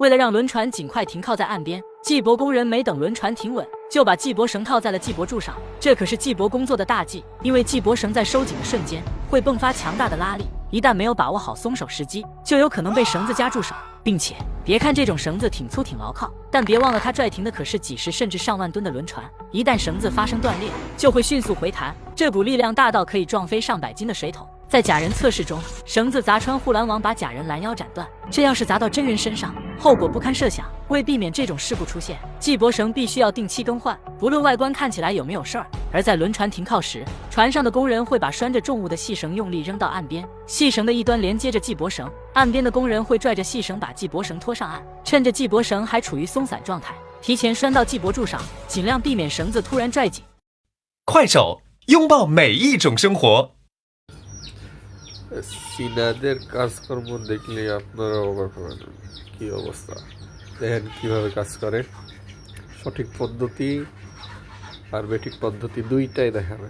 为了让轮船尽快停靠在岸边，系泊工人没等轮船停稳，就把系泊绳套在了系泊柱上。这可是系泊工作的大忌，因为系泊绳在收紧的瞬间会迸发强大的拉力，一旦没有把握好松手时机，就有可能被绳子夹住手。并且，别看这种绳子挺粗挺牢靠，但别忘了它拽停的可是几十甚至上万吨的轮船，一旦绳子发生断裂，就会迅速回弹，这股力量大到可以撞飞上百斤的水桶。在假人测试中，绳子砸穿护栏网，把假人拦腰斩断。这要是砸到真人身上，后果不堪设想。为避免这种事故出现，系泊绳必须要定期更换，不论外观看起来有没有事儿。而在轮船停靠时，船上的工人会把拴着重物的细绳用力扔到岸边，细绳的一端连接着系泊绳，岸边的工人会拽着细绳把系泊绳拖上岸，趁着系泊绳还处于松散状态，提前拴到系泊柱上，尽量避免绳子突然拽紧。快手，拥抱每一种生活。চীনাদের কাজকর্ম দেখলে আপনারা অবাক হবেন। কি অবস্থা? দেখেন কীভাবে কাজ করে। সঠিক পদ্ধতি আর বেঠিক পদ্ধতি দুইটাই দেখাবে।